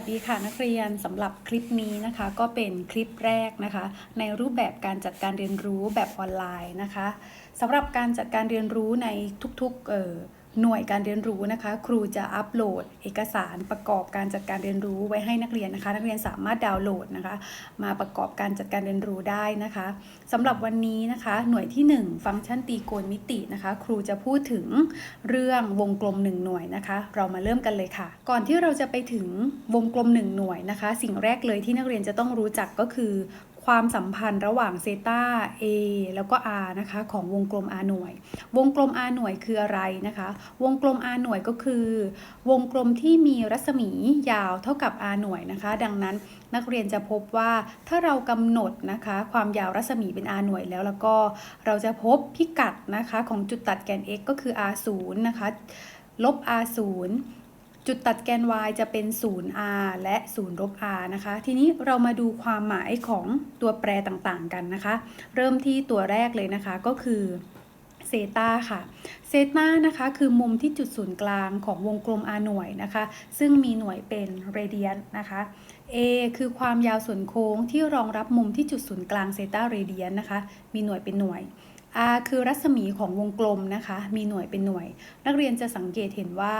วัสดีค่ะนักเรียนสำหรับคลิปนี้นะคะ ก็เป็นคลิปแรกนะคะ ในรูปแบบการจัดการเรียนรู้แบบออนไลน์นะคะสำหรับการจัดการเรียนรู้ในทุกๆ หน่วยการเรียนรู้นะคะ ครูจะอัปโหลด เอกสารประกอบการจัดการเรียนรู้ไว้ให้นักเรียนนะคะ นักเรียนสามารถดาวน์โหลดนะคะ มาประกอบการจัดการเรียนรู้ได้นะคะสำหรับวันนี้นะคะ หน่วยที่ 1 ฟังก์ชันตีโกณมิตินะคะ ครูจะพูดถึงเรื่องวงกลม 1 หน่วยนะคะ เรามาเริ่มกันเลยค่ะ ก่อนที่เราจะไปถึงวงกลม 1 หน่วยนะคะ สิ่งแรกเลยที่นักเรียนจะต้องรู้จักก็คือ ความสัมพันธ์ระหว่างเซตา a แล้วก็ r นะคะของวงกลม r หน่วย วงกลม r หน่วยคืออะไรนะคะ วงกลม r หน่วยก็คือ วงกลมที่มีรัศมียาวเท่ากับ r หน่วยนะคะ ดังนั้นนักเรียนจะพบว่าถ้าเรากำหนดนะคะ ความยาวรัศมีเป็น r หน่วยแล้วแล้วก็เราจะพบพิกัดนะคะของจุดตัดแกน x ก็คือ r 0นะคะลบ r 0 จุดตัดแกน y จะเป็น 0r และ0ลบ r นะคะ ทีนี้เรามาดูความหมายของตัวแปรต่างๆกันนะคะ เริ่มที่ตัวแรกเลยนะคะก็คือเซตาค่ะ เซตานะคะคือมุมที่จุดศูนย์กลางของวงกลม r หน่วยนะคะ ซึ่งมีหน่วยเป็นเรเดียนนะคะ A คือความยาวส่วนโค้งที่รองรับมุมที่จุดศูนย์กลางเซตาเรเดียนนะคะ มีหน่วยเป็นหน่วย R คือรัศมีของวงกลมนะคะ มีหน่วยเป็นหน่วย นักเรียนจะสังเกตเห็นว่า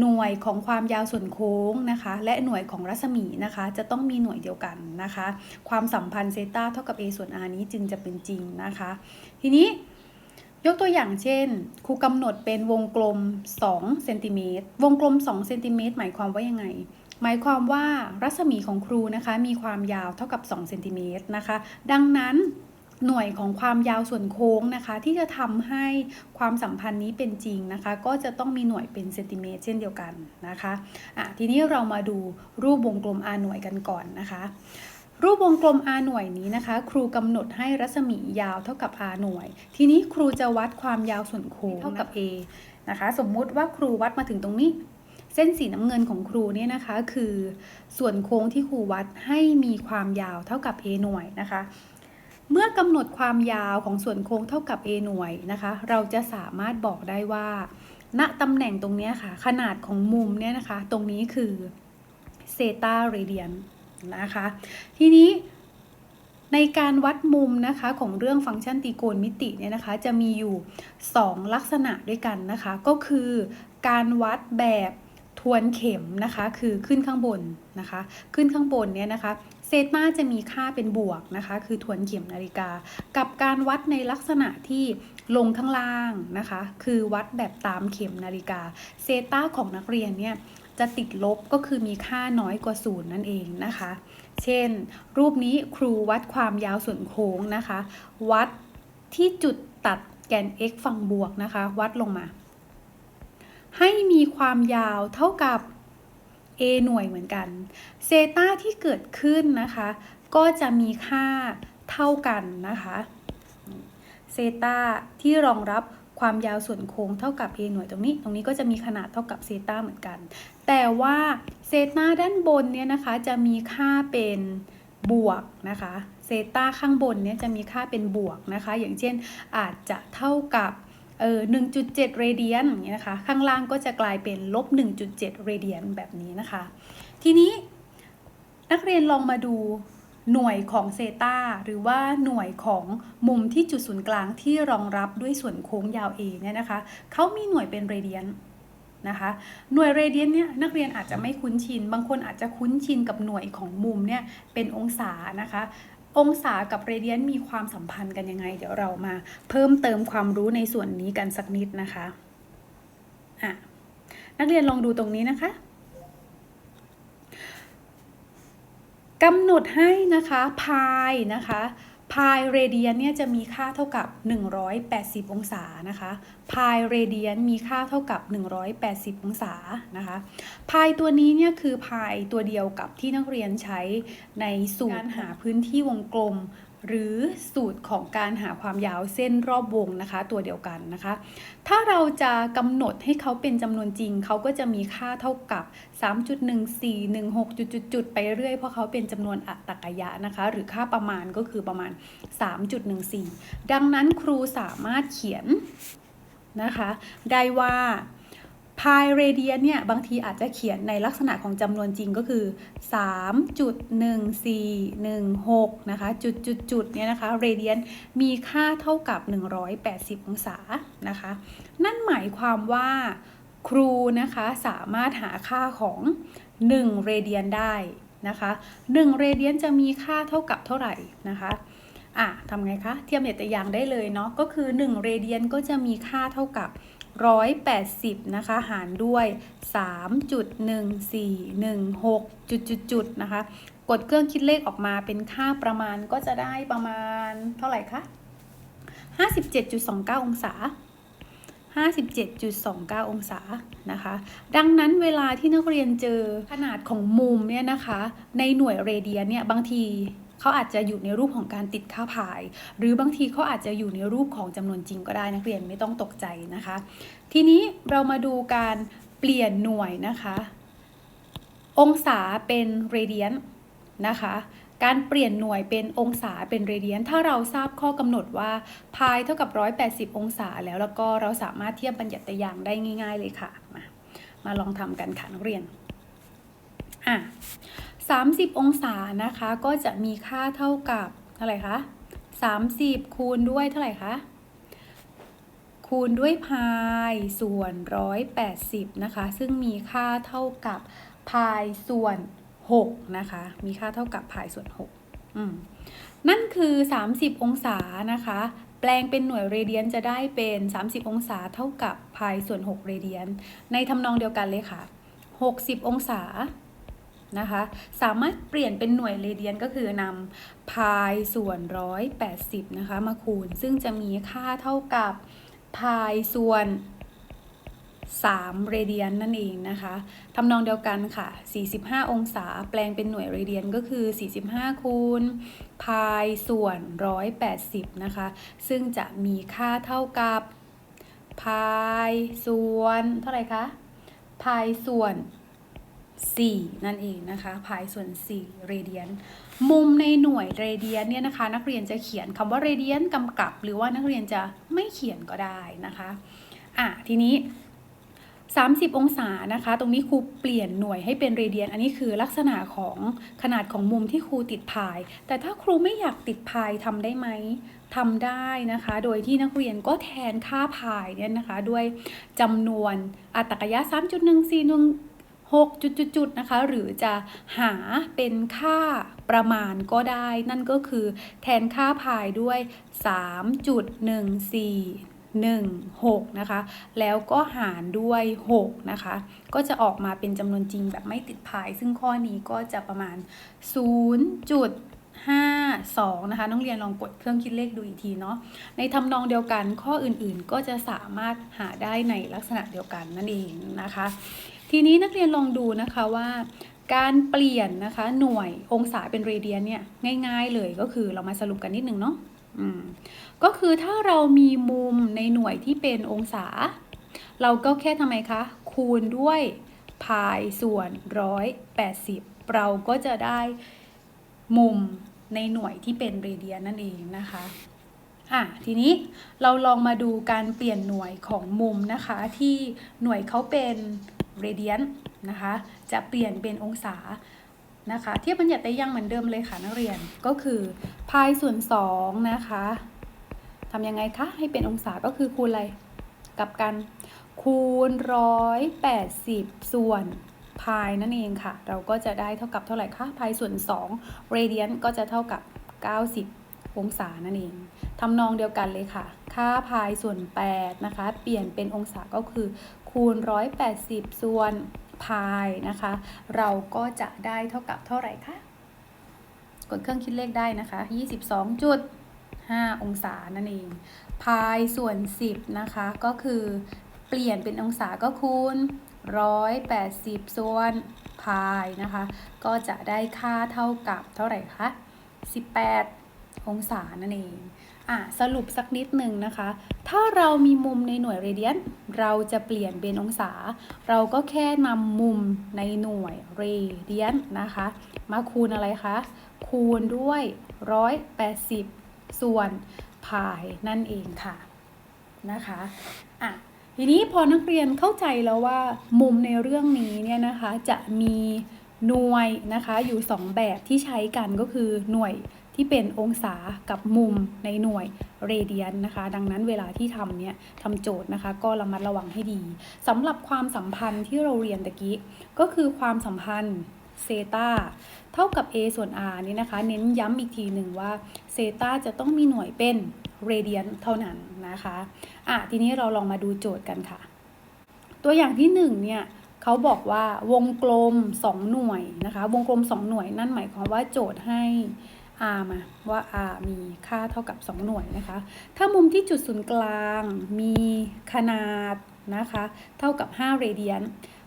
หน่วยของความยาวส่วนโค้งนะคะ และหน่วยของรัศมีนะคะ จะต้องมีหน่วยเดียวกันนะคะ ความสัมพันธ์เซตาเท่ากับ a ส่วน r นี้จึงจะเป็นจริงนะคะ ทีนี้ยกตัวอย่างเช่นครูกำหนดเป็นวงกลม2เซนติเมตรวงกลม2เซนติเมตรหมายความว่ายังไง หมายความว่ารัศมีของครูนะคะ มีความยาวเท่ากับ2เซนติเมตรนะคะ ดังนั้น หน่วยของความยาวส่วนโค้งนะคะ ที่จะทำให้ความสัมพันธ์นี้เป็นจริงนะคะ ก็จะต้องมีหน่วยเป็นเซนติเมตรเช่นเดียวกันนะคะอะทีนี้เรามาดูรูปวงกลม r หน่วยกันก่อนนะคะ รูปวงกลม r หน่วยนี้นะคะ ครูกำหนดให้รัศมียาวเท่ากับ r หน่วย ทีนี้ครูจะวัดความยาวส่วนโค้งเท่ากับ a นะคะสมมุติว่าครูวัดมาถึงตรงนี้เส้นสีน้ำเงินของครูเนี่ยนะคะ คือส่วนโค้งที่ครูวัดให้มีความยาวเท่ากับ a หน่วยนะคะ เมื่อกำหนดความยาวของส่วนโค้งเท่ากับ a หน่วยนะคะ เราจะสามารถบอกได้ว่า ณตำแหน่งตรงนี้ค่ะ ขนาดของมุมเนี่ยนะคะ ตรงนี้คือเซตาเรเดียนนะคะ ทีนี้ในการวัดมุมนะคะของเรื่องฟังก์ชันตรีโกณมิติเนี่ยนะคะ จะมีอยู่ 2 ลักษณะด้วยกันนะคะ ก็คือการวัดแบบทวนเข็มนะคะ คือขึ้นข้างบนนะคะ ขึ้นข้างบนเนี่ยนะคะ ซตาจะมีค่าเป็นบวกนะคะ คือทวนเข็มนาฬิกา กับการวัดในลักษณะที่ลงข้างล่างนะคะ คือวัดแบบตามเข็มนาฬิกา เซตาของนักเรียนเนี่ยจะติดลบก็คือมีค่าน้อยกว่าศูนย์นั่นเองนะคะ เช่น รูปนี้ครูวัดความยาวส่วนโค้งนะคะ วัดที่จุดตัดแกน x ฝั่งบวกนะคะ วัดลงมา ให้มีความยาวเท่ากับ a หน่วยเหมือนกันเซตาที่เกิดขึ้นนะคะ ก็จะมีค่าเท่ากันนะคะเซตาที่รองรับความยาวส่วนโค้งเท่ากับ a หน่วยตรงนี้ ตรงนี้ก็จะมีขนาดเท่ากับเซตาเหมือนกัน แต่ว่าเซตาด้านบนเนี่ยนะคะจะมีค่าเป็นบวกนะคะ เซตาข้างบนเนี่ยจะมีค่าเป็นบวกนะคะ อย่างเช่นอาจจะเท่ากับ เออ1.7 เรเดียนอย่างเงี้ยนะคะ ข้างล่างก็จะกลายเป็นลบ 1.7 เรเดียนแบบนี้นะคะ ทีนี้นักเรียนลองมาดูหน่วยของเซตาหรือว่าหน่วยของมุมที่จุดศูนย์กลางที่รองรับด้วยส่วนโค้งยาว A เนี่ยนะคะเขามีหน่วยเป็นเรเดียนนะคะหน่วยเรเดียนเนี่ยนักเรียนอาจจะไม่คุ้นชิน บางคนอาจจะคุ้นชินกับหน่วยของมุมเนี่ยเป็นองศานะคะ องศากับเรเดียนมีความสัมพันธ์กันยังไง เดี๋ยวเรามาเพิ่มเติมความรู้ในส่วนนี้กันสักนิดนะคะอะนักเรียนลองดูตรงนี้นะคะกำหนดให้นะคะพายนะคะ พายเรเดียนเนี่ยจะมีค่าเท่ากับ 180 องศานะคะ พายเรเดียนมีค่าเท่ากับ 180 องศานะคะ พายตัวนี้เนี่ยคือพายตัวเดียวกับที่นักเรียนใช้ในสูตรการหาพื้นที่วงกลม หรือสูตรของการหาความยาวเส้นรอบวงนะคะ ตัวเดียวกันนะคะ ถ้าเราจะกำหนดให้เขาเป็นจำนวนจริง เขาก็จะมีค่าเท่ากับ 3.1416จุดๆไปเรื่อยเพราะเขาเป็นจำนวนอัตกยะนะคะ หรือค่าประมาณก็คือประมาณ 3.14 ดังนั้นครูสามารถเขียนนะคะ ได้ว่า พายเรเดียนเนี่ยบางทีอาจจะเขียนในลักษณะของจำนวนจริงก็คือ 3.1416 นะคะ จุดจุดจุดเนี่ยนะคะเรเดียนมีค่าเท่ากับ 180 องศานะคะ นั่นหมายความว่าครูนะคะสามารถหาค่าของ 1 เรเดียนได้นะคะ 1 เรเดียนจะมีค่าเท่ากับเท่าไหร่นะคะอะทำไงคะ เทียบเหตุอย่างได้เลยเนาะก็คือ 1 เรเดียนก็จะมีค่าเท่ากับ 180 นะคะ หารด้วย 3.1416 จุดจุดจุดนะคะ กดเครื่องคิดเลขออกมาเป็นค่าประมาณก็จะได้ประมาณเท่าไหร่คะ 57.29 องศา 57.29 องศานะคะ ดังนั้นเวลาที่นักเรียนเจอขนาดของมุมเนี่ยนะคะ ในหน่วยเรเดียนเนี่ยบางที เขาอาจจะอยู่ในรูปของการติดค่าพาย หรือบางทีเขาอาจจะอยู่ในรูปของจำนวนจริงก็ได้นักเรียนไม่ต้องตกใจนะคะ ทีนี้เรามาดูการเปลี่ยนหน่วยนะคะ องศาเป็นเรเดียนนะคะการเปลี่ยนหน่วยเป็นองศาเป็นเรเดียน ถ้าเราทราบข้อกำหนดว่าพายเท่ากับ 180 องศาแล้วแล้วก็เราสามารถเทียบบัญญัติยางได้ง่าย ๆ เลยค่ะ มามาลองทำกันค่ะนักเรียนอะ 30 องศานะคะ ก็จะมีค่าเท่ากับเท่าไหร่คะ30 คูณด้วยเท่าไหร่คะคูณด้วยพายส่วน 180 นะคะ ซึ่งมีค่าเท่ากับพายส่วน 6 นะคะ มีค่าเท่ากับพายส่วน6อืมนั่นคือ 30 องศานะคะ แปลงเป็นหน่วยเรเดียนจะได้เป็น 30 องศาเท่ากับพายส่วน 6 เรเดียน ในทำนองเดียวกันเลยค่ะ 60 องศา นะคะ สามารถเปลี่ยนเป็นหน่วยเรเดียนก็คือนำพายส่วน180นะคะมาคูณ ซึ่งจะมีค่าเท่ากับพายส่วน3เรเดียนนั่นเองนะคะทำนองเดียวกันค่ะ 45 องศาแปลงเป็นหน่วยเรเดียนก็คือ 45 คูณพายส่วน 180 นะคะ ซึ่งจะมีค่าเท่ากับพายส่วน เท่าไหร่คะพายส่วน 4 นั่นเองนะคะพายส่วน4เรเดียนมุมในหน่วยเรเดียนเนี่ยนะคะนักเรียนจะเขียนคำว่าเรเดียนกำกับ หรือว่านักเรียนจะไม่เขียนก็ได้นะคะอะทีนี้ 30 องศานะคะ ตรงนี้ครูเปลี่ยนหน่วยให้เป็นเรเดียน อันนี้คือลักษณะของขนาดของมุมที่ครูติดพาย แต่ถ้าครูไม่อยากติดพายทำได้ไหมทำได้นะคะ โดยที่นักเรียนก็แทนค่าพายเนี่ยนะคะ ด้วยจำนวนอัตรกยะ3.141 6จุดๆนะคะ หรือจะหาเป็นค่าประมาณก็ได้ นั่นก็คือแทนค่าพายด้วย 3.1416 นะคะ แล้วก็หารด้วย 6 นะคะ ก็จะออกมาเป็นจำนวนจริงแบบไม่ติดพาย ซึ่งข้อนี้ก็จะประมาณ 0.52 นะคะ น้องเรียนลองกดเครื่องคิดเลขดูอีกทีเนาะ ในทำนองเดียวกันข้ออื่นๆ ก็จะสามารถหาได้ในลักษณะเดียวกันนั่นเองนะคะ ทีนี้นักเรียนลองดูนะคะว่า การเปลี่ยนนะคะหน่วยองศาเป็นเรเดียนเนี่ยง่ายๆเลยก็คือเรามาสรุปกันนิดนึงเนาะก็คือถ้าเรามีมุมในหน่วยที่เป็นองศา เราก็แค่ทำไมคะ คูณด้วยพายส่วน 180 เราก็จะได้มุมในหน่วยที่เป็นเรเดียนนั่นเองนะคะอะทีนี้เราลองมาดูการเปลี่ยนหน่วยของมุมนะคะ ที่หน่วยเขาเป็น เรเดียนนะคะ จะเปลี่ยนเป็นองศานะคะเทียบบัญญัติได้ยังเหมือนเดิมเลยค่ะนักเรียนก็คือพายส่วน2นะคะทำยังไงคะให้เป็นองศาก็คือคูณอะไรกับกันคูณ180ส่วนพายนั่นเองค่ะ เราก็จะได้เท่ากับเท่าไหร่คะพายส่วน2เรเดียนก็จะเท่ากับ 90 องศานั่นเองทำนองเดียวกันเลยค่ะ ค่าพายส่วน8นะคะ เปลี่ยนเป็นองศาก็คือ คูณ 180 ส่วนพายนะคะ เราก็จะได้เท่ากับเท่าไหร่คะ กดเครื่องคิดเลขได้นะคะ 22.5 องศานั่นเอง พายส่วน 10 นะคะ ก็คือเปลี่ยนเป็นองศาก็คูณ 180 ส่วนพายนะคะ ก็จะได้ค่าเท่ากับเท่าไหร่คะ 18 องศานั่นเอง อะสรุปสักนิดหนึ่งนะคะ ถ้าเรามีมุมในหน่วยเรเดียน เราจะเปลี่ยนเป็นองศา เราก็แค่นำมุมในหน่วยเรเดียนนะคะ มาคูณอะไรคะ คูณด้วย 180 ส่วนพายนั่นเองค่ะนะคะอะทีนี้พอนักเรียนเข้าใจแล้วว่ามุมในเรื่องนี้เนี่ยนะคะจะมีหน่วยนะคะอยู่ 2 แบบที่ใช้กันก็คือหน่วย ที่เป็นองศากับมุมในหน่วยเรเดียนนะคะ ดังนั้นเวลาที่ทำเนี่ยทำโจทย์นะคะ ก็ระมัดระวังให้ดีสำหรับความสัมพันธ์ที่เราเรียนตะกี้ก็คือความสัมพันธ์เซตาเท่ากับ a ส่วน r นี่นะคะ เน้นย้ำอีกทีหนึ่งว่าเซตาจะต้องมีหน่วยเป็นเรเดียนเท่านั้นนะคะอะทีนี้เราลองมาดูโจทย์กันค่ะ ตัวอย่างที่1เนี่ยเขาบอกว่าวงกลม 2 หน่วยนะคะ วงกลม 2 หน่วยนั่นหมายความว่าโจทย์ให้ r มาว่า r มีค่าเท่ากับ 2 หน่วยนะคะ ถ้ามุมที่จุดศูนย์กลางมีขนาดนะคะ เท่ากับ 5 เรเดียน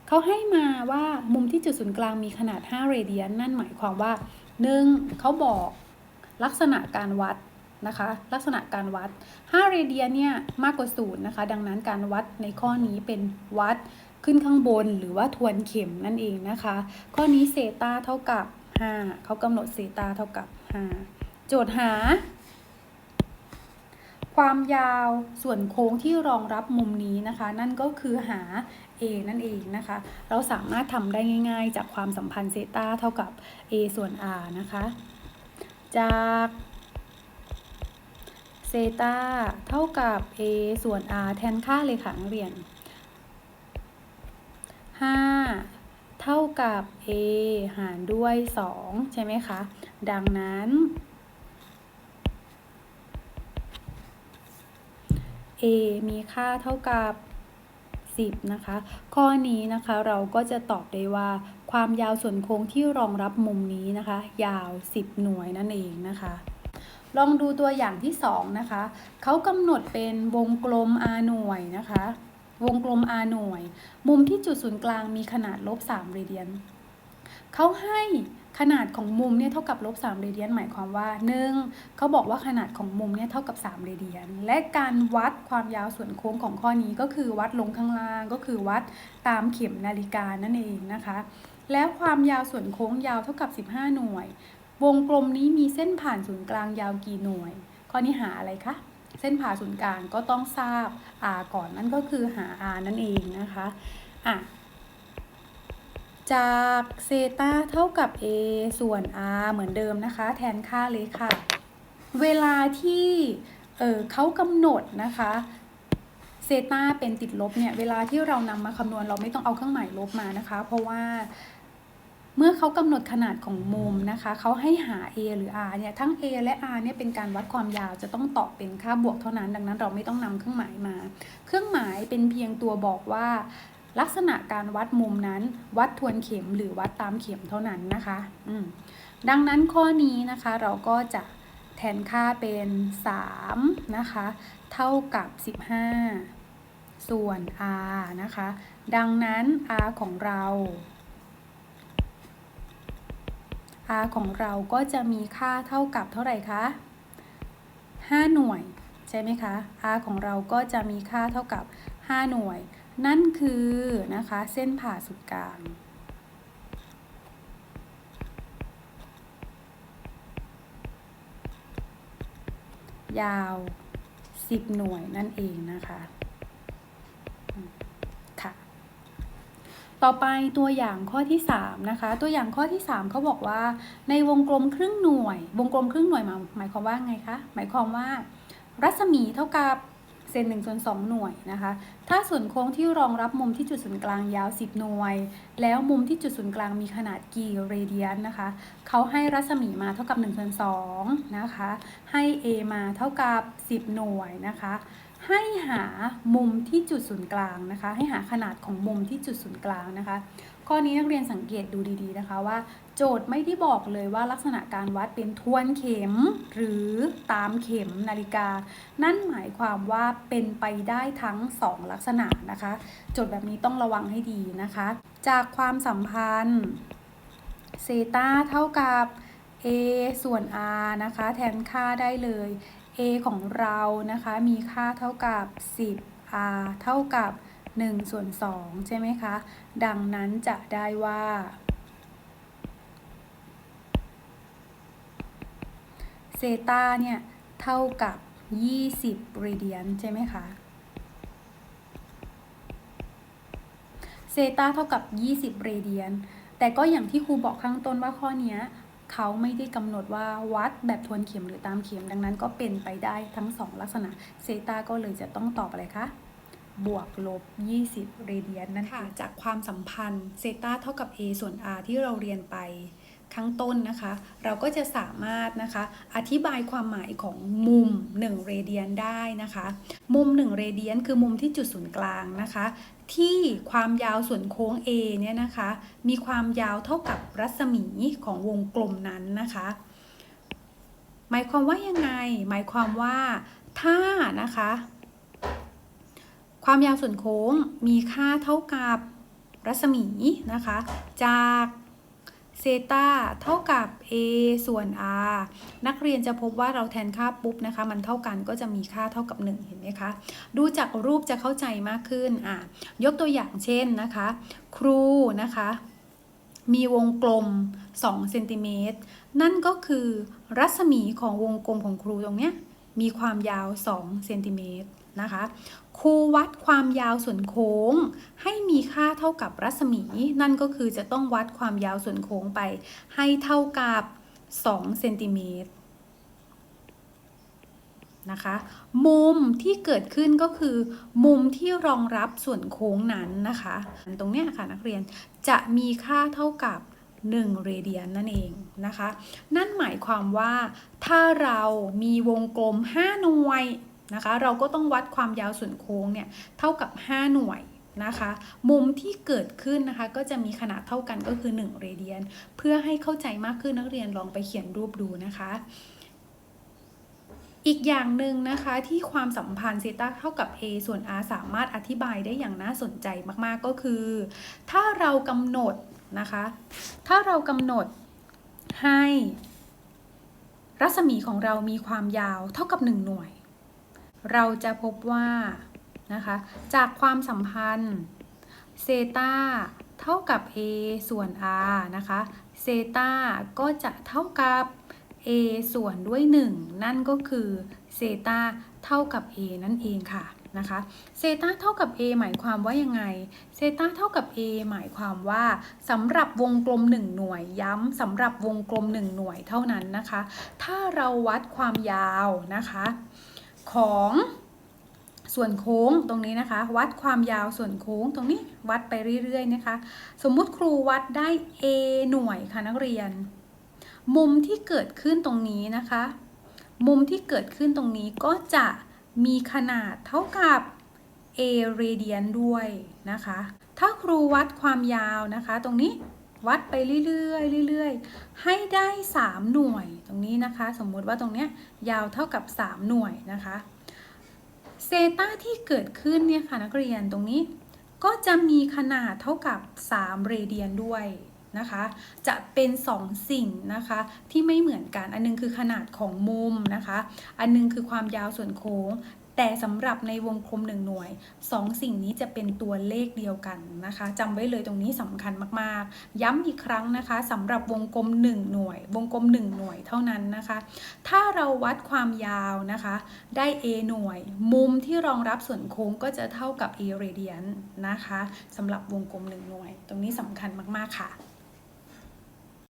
เขาให้มาว่ามุมที่จุดศูนย์กลางมีขนาด 5 เรเดียนนั่นหมายความว่า 1. เขาบอกลักษณะการวัดนะคะ ลักษณะการวัด 5 เรเดียนเนี่ยมากกว่า0นะคะ ดังนั้นการวัดในข้อนี้เป็นวัดขึ้นข้างบนหรือว่าทวนเข็มนั่นเองนะคะ ข้อนี้เซตาเท่ากับ 5 เขากำหนดเซตาเท่ากับ 5 โจทย์หา ความยาวส่วนโค้งที่รองรับมุมนี้นะคะ นั่นก็คือหา a นั่นเองนะคะ เราสามารถทำได้ง่ายๆ จากความสัมพันธ์เซตาเท่ากับ a ส่วน r นะคะ จากเซตาเท่ากับ a ส่วน r แทนค่าเลยค่ะนักเรียน5 เท่ากับ a หารด้วย 2 ใช่ไหมคะ ดังนั้น a มีค่าเท่ากับ 10 นะคะ ข้อนี้นะคะเราก็จะตอบได้ว่า ความยาวส่วนโค้งที่รองรับมุมนี้นะคะ ยาว 10 หน่วยนั่นเองนะคะลองดูตัวอย่างที่ 2 นะคะ เขากำหนดเป็นวงกลม r หน่วยนะคะ วงกลม r หน่วย มุมที่จุดศูนย์กลางมีขนาดลบ3เรเดียนเขาให้ขนาดของมุมเนี่ยเท่ากับลบ3เรเดียนหมายความว่า 1. เขาบอกว่าขนาดของมุมเนี่ยเท่ากับ3เรเดียน และการวัดความยาวส่วนโค้งของข้อนี้ก็คือวัดลงข้างล่างก็คือวัดตามเข็มนาฬิกานั่นเองนะคะ แล้วความยาวส่วนโค้งยาวเท่ากับ 15 หน่วย วงกลมนี้มีเส้นผ่านศูนย์กลางยาวกี่หน่วย ข้อนี้หาอะไรคะ เส้นผ่าศูนย์กลางก็ต้องทราบ r ก่อนนั่นก็คือหา r นั่นเองนะคะอะจากเซตาเท่ากับ a ส่วน r เหมือนเดิมนะคะ แทนค่าเลยค่ะ เวลาที่เเขากำหนดนะคะเซตาเป็นติดลบเนี่ย เวลาที่เรานำมาคำนวณเราไม่ต้องเอาเครื่องหมายลบมานะคะ เพราะว่า เมื่อเขากำหนดขนาดของมุมนะคะเขาให้หา a หรือ r เนี่ยทั้ง a และ r เนี่ยเป็นการวัดความยาวจะต้องตอบเป็นค่าบวกเท่านั้น ดังนั้นเราไม่ต้องนำเครื่องหมายมา เครื่องหมายเป็นเพียงตัวบอกว่าลักษณะการวัดมุมนั้น วัดทวนเข็มหรือวัดตามเข็มเท่านั้นนะคะดังนั้นข้อนี้นะคะเราก็จะแทนค่าเป็น 3 นะคะ เท่ากับ 15 ส่วน r นะคะ ดังนั้น r ของเรา r ของเราก็จะมีค่าเท่ากับเท่าไหร่คะ5 หน่วย ใช่ไหมคะ r ของเราก็จะมีค่าเท่ากับ 5 หน่วย นั่นคือนะคะเส้นผ่าศูนย์กลางยาว 10 หน่วยนั่นเองนะคะ ต่อไปตัวอย่างข้อที่3นะคะ ตัวอย่างข้อที่3เขาบอกว่า ในวงกลมครึ่งหน่วย วงกลมครึ่งหน่วยหมายความว่าไงคะ หมายความว่า รัศมีเท่ากับเซนหนึ่งส่วนสองหน่วยนะคะ ถ้าส่วนโค้งที่รองรับมุมที่จุดศูนย์กลางยาว 10 หน่วย แล้วมุมที่จุดศูนย์กลางมีขนาดกี่เรเดียนนะคะ เขาให้รัศมีมาเท่ากับ1ส่วน2นะคะ ให้ a มาเท่ากับ 10 หน่วยนะคะ ให้หามุมที่จุดศูนย์กลางนะคะ ให้หาขนาดของมุมที่จุดศูนย์กลางนะคะ ข้อนี้นักเรียนสังเกตดูดีๆนะคะว่า โจทย์ไม่ได้บอกเลยว่าลักษณะการวัดเป็นทวนเข็ม หรือตามเข็มนาฬิกา นั่นหมายความว่าเป็นไปได้ทั้ง 2 ลักษณะนะคะ โจทย์แบบนี้ต้องระวังให้ดีนะคะ จากความสัมพันธ์เซตาเท่ากับ a ส่วน r นะคะ แทนค่าได้เลย a ของเรานะคะ มีค่าเท่ากับ 10 r เท่ากับ 1 ส่วน 2 ใช่ไหมคะ ดังนั้นจะได้ว่า เซตาเนี่ย เท่ากับ 20เรเดียนใช่ไหมคะเซตาเท่ากับ 20 เรเดียน แต่ก็อย่างที่ครูบอกข้างต้นว่าข้อนี้ เขาไม่ได้กำหนดว่าวัดแบบทวนเข็มหรือตามเข็ม ดังนั้นก็เป็นไปได้ทั้งสองลักษณะเซตาก็เลยจะต้องตอบอะไรคะบวกลบ 20 เรเดียนนั่นค่ะ จากความสัมพันธ์เซตาเท่ากับ a ส่วน r ที่เราเรียนไป ข้างต้นนะคะ เราก็จะสามารถนะคะ อธิบายความหมายของมุม1เรเดียนได้นะคะ มุม1เรเดียนคือมุมที่จุดศูนย์กลางนะคะ ที่ความยาวส่วนโค้ง A เนี่ยนะคะ มีความยาวเท่ากับรัศมีของวงกลมนั้นนะคะ หมายความว่ายังไง หมายความว่าถ้านะคะความยาวส่วนโค้งมีค่าเท่ากับรัศมีนะคะ จาก ซตาเท่ากับ a ส่วน r นักเรียนจะพบว่าเราแทนค่าปุ๊บนะคะ มันเท่ากันก็จะมีค่าเท่ากับ 1 เห็นไหมคะ ดูจากรูปจะเข้าใจมากขึ้นอะยกตัวอย่างเช่นนะคะ ครูนะคะ มีวงกลม2เซนติเมตรนั่นก็คือรัศมีของวงกลมของครูตรงเนี้ยมีความยาว2เซนติเมตร นะคะครูวัดความยาวส่วนโค้ง ให้มีค่าเท่ากับรัศมี นั่นก็คือจะต้องวัดความยาวส่วนโค้งไป ให้เท่ากับ2เซนติเมตรนะคะมุมที่เกิดขึ้นก็คือ มุมที่รองรับส่วนโค้งนั้นนะคะตรงเนี้ยค่ะนักเรียนจะมีค่าเท่ากับ1เรเดียนนั่นเองนะคะ นั่นหมายความว่าถ้าเรามีวงกลม 5 หน่วย นะคะ เราก็ต้องวัดความยาวส่วนโค้งเนี่ยเท่ากับ 5 หน่วยนะคะ มุมที่เกิดขึ้นนะคะก็จะมีขนาดเท่ากันก็คือ1เรเดียน เพื่อให้เข้าใจมากขึ้นนักเรียนลองไปเขียนรูปดูนะคะอีกอย่างหนึ่งนะคะที่ความสัมพันธ์เซตาเท่ากับ a ส่วน r สามารถอธิบายได้อย่างน่าสนใจมากๆก็คือ ถ้าเรากำหนดนะคะ ถ้าเรากำหนดให้ รัศมีของเรามีความยาวเท่ากับ 1 หน่วย เราจะพบว่านะคะ จากความสัมพันธ์เซตาเท่ากับ a ส่วน r นะคะเซตาก็จะเท่ากับ a ส่วนด้วย 1 นั่นก็คือเซตาเท่ากับ a นั่นเองค่ะนะคะเซตาเท่ากับ a หมายความว่ายังไงเซตาเท่ากับ a หมายความว่าสำหรับวงกลม 1 หน่วยย้ำสำหรับวงกลม 1 หน่วยเท่านั้นนะคะ ถ้าเราวัดความยาวนะคะ ของส่วนโค้งตรงนี้นะคะ วัดความยาวส่วนโค้งตรงนี้วัดไปเรื่อยๆนะคะ สมมุติครูวัดได้ a หน่วยค่ะนักเรียน มุมที่เกิดขึ้นตรงนี้นะคะ มุมที่เกิดขึ้นตรงนี้ก็จะมีขนาดเท่ากับ a เรเดียนด้วยนะคะ ถ้าครูวัดความยาวนะคะ ตรงนี้ วัดไปเรื่อยๆเรื่อยๆ ให้ได้ 3 หน่วยตรงนี้นะคะ สมมุติว่าตรงเนี้ยยาวเท่ากับ 3 หน่วยนะคะเซตาที่เกิดขึ้นเนี่ยค่ะนักเรียนตรงนี้ก็จะมีขนาดเท่ากับ 3 เรเดียนด้วยนะคะ จะเป็น 2 สิ่งนะคะที่ไม่เหมือนกัน อันนึงคือขนาดของมุมนะคะ อันนึงคือความยาวส่วนโค้ง แต่สำหรับในวงกลม1หน่วย2สิ่งนี้จะเป็นตัวเลขเดียวกันนะคะจำไว้เลยตรงนี้สำคัญมากๆ ย้ำอีกครั้งนะคะสำหรับวงกลม 1 หน่วย วงกลม 1 หน่วยเท่านั้นนะคะ ถ้าเราวัดความยาวนะคะ ได้ a หน่วย มุมที่รองรับส่วนโค้งก็จะเท่ากับ a เรเดียนนะคะสำหรับวงกลม 1 หน่วย ตรงนี้สำคัญมากๆค่ะ